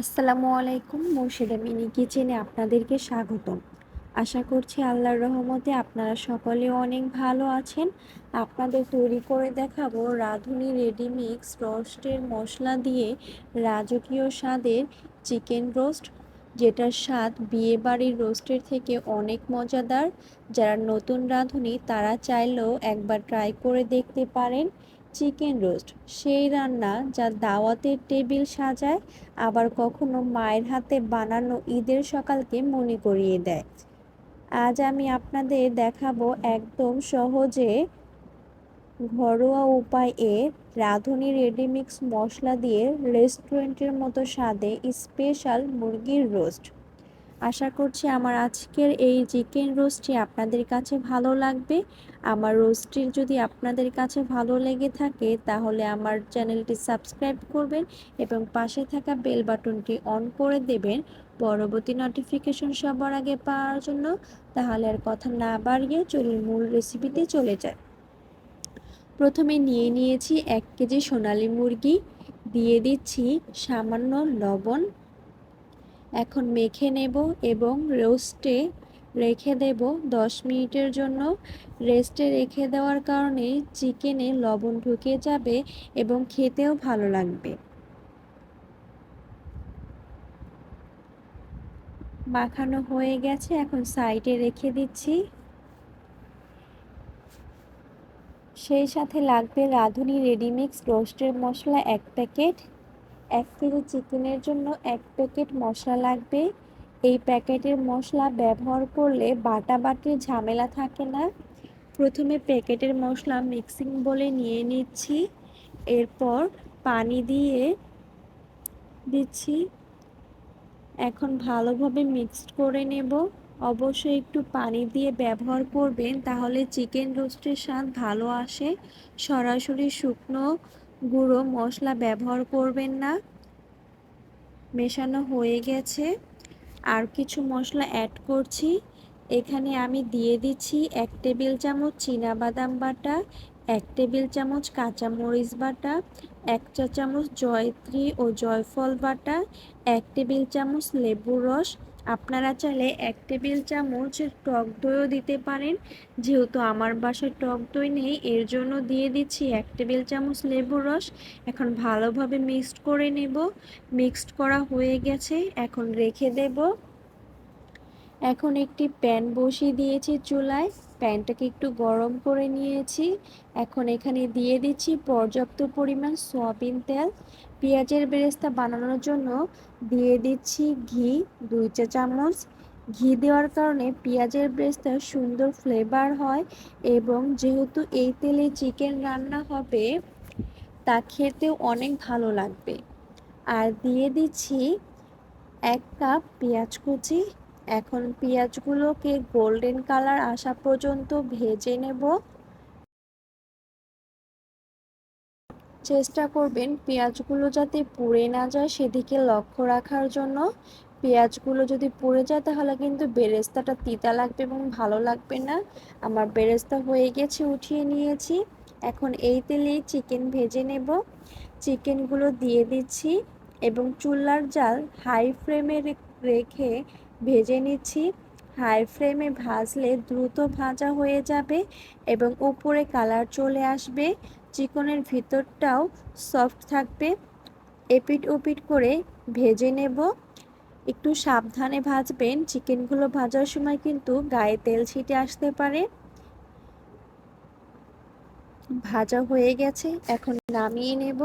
আসসালামু আলাইকুম মুর্শিদা মিনি কিচেনে আপনাদেরকে স্বাগতম। আশা করছি আল্লাহর রহমতে আপনারা সকলে অনেক ভালো আছেন। আপনাদের তৈরি করে দেখাবো রাঁধুনি রেডিমিক্স রোস্টের মশলা দিয়ে রাজকীয় স্বাদের চিকেন রোস্ট, যেটার স্বাদ বিয়েবাড়ির রোস্টের থেকে অনেক মজাদার। যারা নতুন রাঁধুনি, তারা চাইলেও একবার ট্রাই করে দেখতে পারেন। Chicken roast. সেই রান্না যা দাওয়াতের টেবিল সাজায়, আবার কখনো মায়ের হাতে বানানো ঈদের সকালকে মনে করিয়ে দেয়। আজ আমি আপনাদের দেখাবো একদম সহজে ঘরোয়া উপায়ে রাঁধুনি রেডিমিক্স মশলা দিয়ে রেস্টুরেন্টের মতো স্বাদে স্পেশাল মুরগির রোস্ট। আশা করছি আমার আজকের এই চিকেন রোস্টটি আপনাদের কাছে ভালো লাগবে। আমার রোস্টটি যদি আপনাদের কাছে ভালো লেগে থাকে, তাহলে আমার চ্যানেলটি সাবস্ক্রাইব করবেন এবং পাশে থাকা বেল বাটনটি অন করে দেবেন পরবর্তী নোটিফিকেশন সবার আগে পাওয়ার জন্য। তাহলে আর কথা না বাড়িয়ে চলুন মূল রেসিপিতে চলে যায় প্রথমে নিয়ে নিয়েছি এক কেজি সোনালি মুরগি, দিয়ে দিচ্ছি সামান্য লবণ এখন মেখে নেব এবং রোস্টে রেখে দেব দশ মিনিটের জন্য। রেস্টে রেখে দেওয়ার কারণে চিকেনে লবণ ঢুকে যাবে এবং খেতেও ভালো লাগবে। মাখানো হয়ে গেছে, এখন সাইডে রেখে দিচ্ছি। সেই সাথে লাগবে রাঁধুনি রেডিমিক্স রোস্টের মশলা এক প্যাকেট। এক কেজি চিকেনের জন্য এক প্যাকেট মশলা লাগবে। এই প্যাকেটের মশলা ব্যবহার করলে বাটা বাটির ঝামেলা থাকে না। প্রথমে প্যাকেটের মশলা মিক্সিং বলে নিয়ে নিচ্ছি। এরপর পানি দিয়ে দিচ্ছি। এখন ভালোভাবে মিক্সড করে নেব। অবশ্যই একটু পানি দিয়ে ব্যবহার করবেন, তাহলে চিকেন রোস্টের স্বাদ ভালো আসে। সরাসরি শুকনো গুঁড়ো মশলা ব্যবহার করবেন না। মেশানো হয়ে গেছে। আর কিছু মশলা অ্যাড করছি। এখানে আমি দিয়ে দিচ্ছি এক টেবিল চামচ বাদাম বাটা, এক টেবিল চামচ কাঁচামরিচ বাটা, এক চা চামচ জয়ত্রী ও জয়ফল বাটা, এক টেবিল চামচ লেবুর রস আপনারা চাইলে এক টেবিল চামচ টক দইও দিতে পারেন। যেহেতু আমার বাসায় টক দই নেই, এর জন্য দিয়ে দিচ্ছি এক টেবিল চামচ লেবুর রস। এখন ভালোভাবে মিক্সড করে নেব। মিক্সড করা হয়ে গেছে, এখন রেখে দেব। এখন একটি প্যান বসিয়ে দিয়েছি চুলায়। প্যানটাকে একটু গরম করে নিয়েছি। এখন এখানে দিয়ে দিচ্ছি পর্যাপ্ত পরিমাণ সয়াবিন তেল। পেঁয়াজের বেরেস্তা বানানোর জন্য দিয়ে দিচ্ছি ঘি, দুই চা চামচ। ঘি দেওয়ার কারণে পেঁয়াজের বেরেস্তা সুন্দর ফ্লেভার হয় এবং যেহেতু এই তেলে চিকেন রান্না হবে, তা খেতেও অনেক ভালো লাগবে। আর দিয়ে দিচ্ছি এক কাপ পেঁয়াজ কুচি। এখন পেঁয়াজগুলোকে গোল্ডেন কালার আসা পর্যন্ত ভেজে নেব। চেষ্টা করবেন পেঁয়াজগুলো যাতে পুড়ে না যায় সেদিকে লক্ষ্য রাখার জন্য। পেঁয়াজগুলো যদি পুড়ে যায় তাহলে কিন্তু বেরেস্তাটা তিতা লাগবে এবং ভালো লাগবে না। আমার বেরেস্তা হয়ে গেছে, উঠিয়ে নিয়েছি। এখন এই তেলেই চিকেন ভেজে নেব। চিকেনগুলো দিয়ে দিচ্ছি এবং চুলার জাল হাই ফ্লেমে রেখে ভেজে নিচ্ছি। হাই ফ্লেমে ভাজলে দ্রুত ভাজা হয়ে যাবে এবং উপরে কালার চলে আসবে। চিকনের ভিতরটাও সফট থাকবে। এপিট ওপিট করে ভেজে নেব। একটু সাবধানে ভাজবেন। চিকেনগুলো ভাজার সময় কিন্তু গায়ে তেল ছিটে আসতে পারে। ভাজা হয়ে গেছে। এখন নামিয়ে নেব।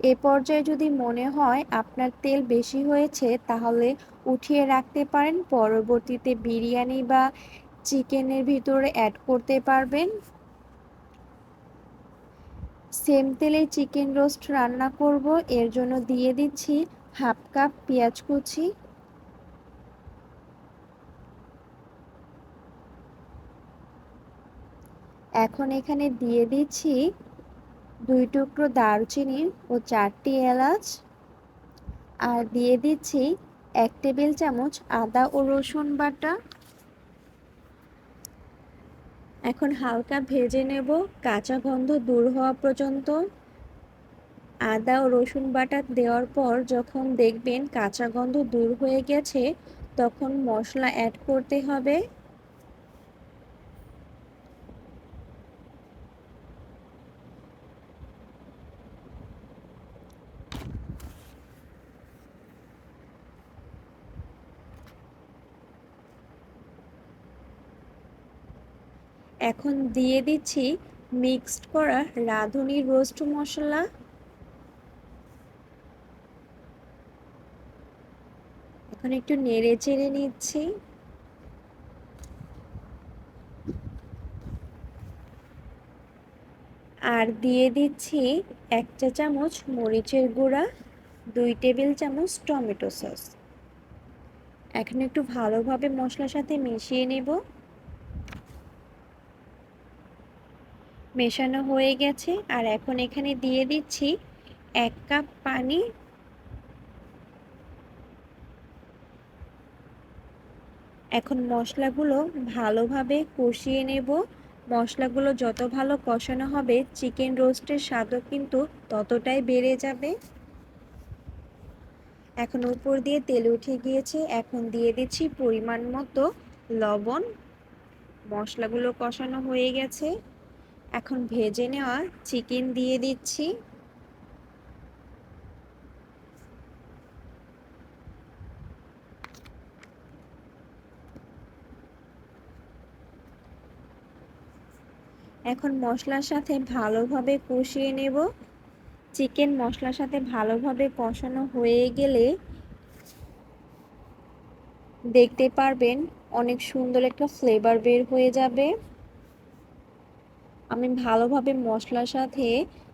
এ পর্যায়ে যদি মনে হয় আপনার তেল বেশি হয়েছে, তাহলে উঠিয়ে রাখতে পারেন। পরবর্তীতে বিরিয়ানি বা চিকেনের ভিতরে অ্যাড করতে পারবেন। সেম তেলে চিকেন রোস্ট রান্না করব। এর জন্য দিয়ে দিচ্ছি হাফ কাপ পেঁয়াজ কুচি। এখন এখানে দিয়ে দিচ্ছি দুই টুকরো দারুচিনি ও চারটি এলাচ। আর দিয়ে দিচ্ছি এক টেবিল চামচ আদা ও রসুন বাটা। এখন হালকা ভেজে নেব, কাঁচা গন্ধ দূর হওয়া পর্যন্ত। আদা ও রসুন বাটা দেওয়ার পর যখন দেখবেন কাঁচা গন্ধ দূর হয়ে গেছে, তখন মশলা অ্যাড করতে হবে। এখন দিয়ে দিচ্ছি মিক্সড করা রাঁধুনি রোস্ট মশলা। এখন একটু নেড়ে চেড়ে নিচ্ছি। আর দিয়ে দিচ্ছি এক চা চামচ মরিচের গুঁড়া, দুই টেবিল চামচ টমেটো সস। এখন একটু ভালোভাবে মশলার সাথে মিশিয়ে নেব। মেশানো হয়ে গেছে। আর এখন এখানে দিয়ে দিচ্ছি এক কাপ পানি। এখন মশলাগুলো ভালোভাবে কষিয়ে নেব। মশলাগুলো যত ভালো কষানো হবে, চিকেন রোস্টের স্বাদও কিন্তু ততটাই বেড়ে যাবে। এখন উপর দিয়ে তেল উঠে গিয়েছে। এখন দিয়ে দিচ্ছি পরিমাণ মতো লবণ। মশলাগুলো কষানো হয়ে গেছে। এখন ভেজে নেওয়া চিকেন দিয়ে দিচ্ছি। এখন মশলার সাথে ভালোভাবে কষিয়ে নেব। চিকেন মশলার সাথে ভালোভাবে কষানো হয়ে গেলে দেখতে পারবেন অনেক সুন্দর একটা ফ্লেভার বের হয়ে যাবে। আমি ভালোভাবে মশলার সাথে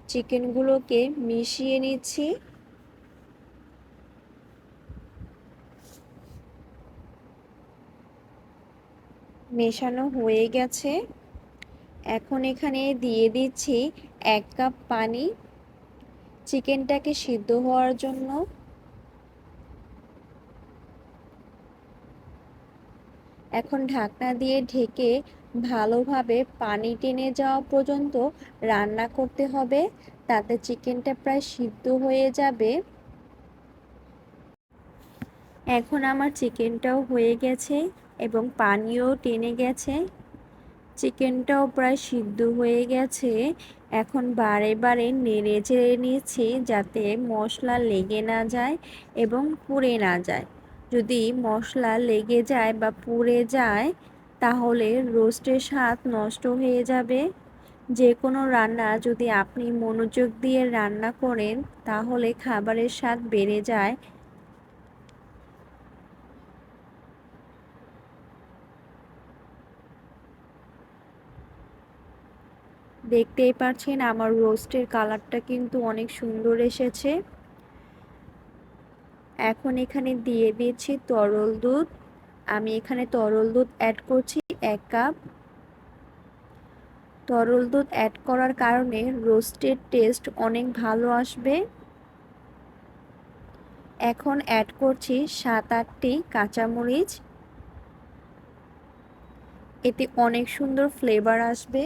চিকেনগুলোকে মিশিয়ে নিচ্ছি। মেশানো হয়ে গেছে। এখন এখানে দিয়ে দিচ্ছি এক কাপ পানি। চিকেনটাকে সিদ্ধ হওয়ার জন্য এখন ঢাকনা দিয়ে ঢেকে ভালোভাবে পানি টেনে যাওয়া পর্যন্ত রান্না করতে হবে। তাতে চিকেনটা প্রায় সিদ্ধ হয়ে যাবে। এখন আমার চিকেনটাও হয়ে গেছে এবং পানিও টেনে গেছে। চিকেনটাও প্রায় সিদ্ধ হয়ে গেছে। এখন বারে বারে নেড়ে চেড়ে নিয়েছি যাতে মশলা লেগে না যায় এবং পুড়ে না যায়। যদি মশলা লেগে যায় বা পুড়ে যায় তাহলে রোস্টের স্বাদ নষ্ট হয়ে যাবে। যে কোনো রান্না যদি আপনি মনোযোগ দিয়ে রান্না করেন, তাহলে খাবারের স্বাদ বেড়ে যায়। দেখতেই পাচ্ছেন আমার রোস্টের কালারটা কিন্তু অনেক সুন্দর এসেছে। এখন এখানে দিয়ে দিয়েছি তরল দুধ। আমি এখানে তরল দুধ অ্যাড করছি এক কাপ তরল দুধ অ্যাড করার কারণে রোস্টেড টেস্ট অনেক ভালো আসবে। এখন অ্যাড করছি সাত আটটি কাঁচামরিচ। এতে অনেক সুন্দর ফ্লেভার আসবে।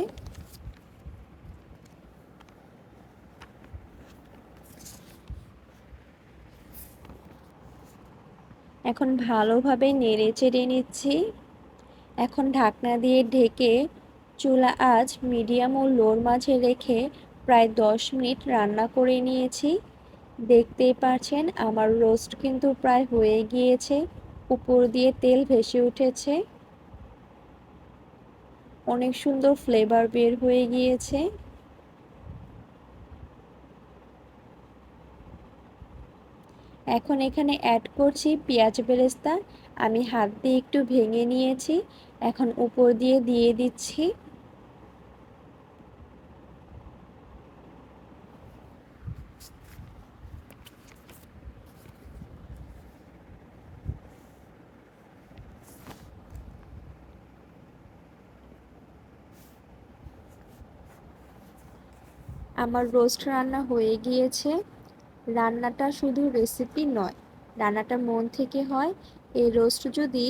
এখন ভালোভাবে নেড়ে চেড়ে নিচ্ছি। এখন ঢাকনা দিয়ে ঢেকে চুলা আজ মিডিয়াম ও লোর মাঝে রেখে প্রায় দশ মিনিট রান্না করে নিয়েছি। দেখতেই পাচ্ছেন আমার রোস্ট কিন্তু প্রায় হয়ে গিয়েছে। উপর দিয়ে তেল ভেসে উঠেছে। অনেক সুন্দর ফ্লেভার বের হয়ে গিয়েছে। এখন এখানে অ্যাড করছি পেঁয়াজ বেরেস্তা। আমি হাত দিয়ে একটু ভেঙে নিয়েছি। এখন উপর দিয়ে দিয়ে দিচ্ছি। আমার রোস্ট রান্না হয়ে গিয়েছে। রান্নাটা শুধু রেসিপি নয়, রান্নাটা মন থেকে হয়। এই রোস্ট যদি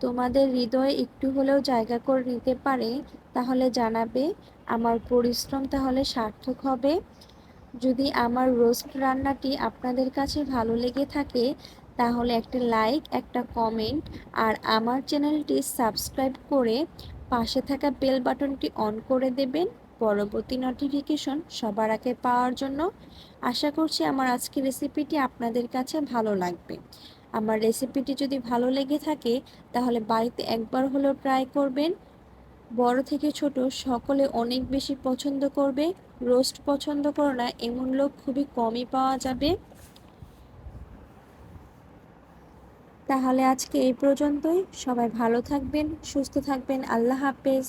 তোমাদের হৃদয়ে একটু হলেও জায়গা করে নিতে পারে, তাহলে জানাবে আমার পরিশ্রম তাহলে সার্থক হবে। যদি আমার রোস্ট রান্নাটি আপনাদের কাছে ভালো লেগে থাকে, তাহলে একটা লাইক একটা কমেন্ট আর আমার চ্যানেলটি সাবস্ক্রাইব করে পাশে থাকা বেল বাটনটি অন করে দেবেন। পরবর্তী নোটিফিকেশন সবার আগে পাওয়ার জন্য আশা করছি আমার আজকের রেসিপিটি আপনাদের কাছে ভালো লাগবে। আমার রেসিপিটি যদি ভালো লেগে থাকে, তাহলে বাড়িতে একবার হলেও ট্রাই করবেন। বড় থেকে ছোট সকলে অনেক বেশি পছন্দ করবে। রোস্ট পছন্দ করো না, এমন লোক খুবই কমই পাওয়া যাবে। তাহলে আজকে এই পর্যন্তই। সবাই ভালো থাকবেন, সুস্থ থাকবেন। আল্লাহ হাফেজ।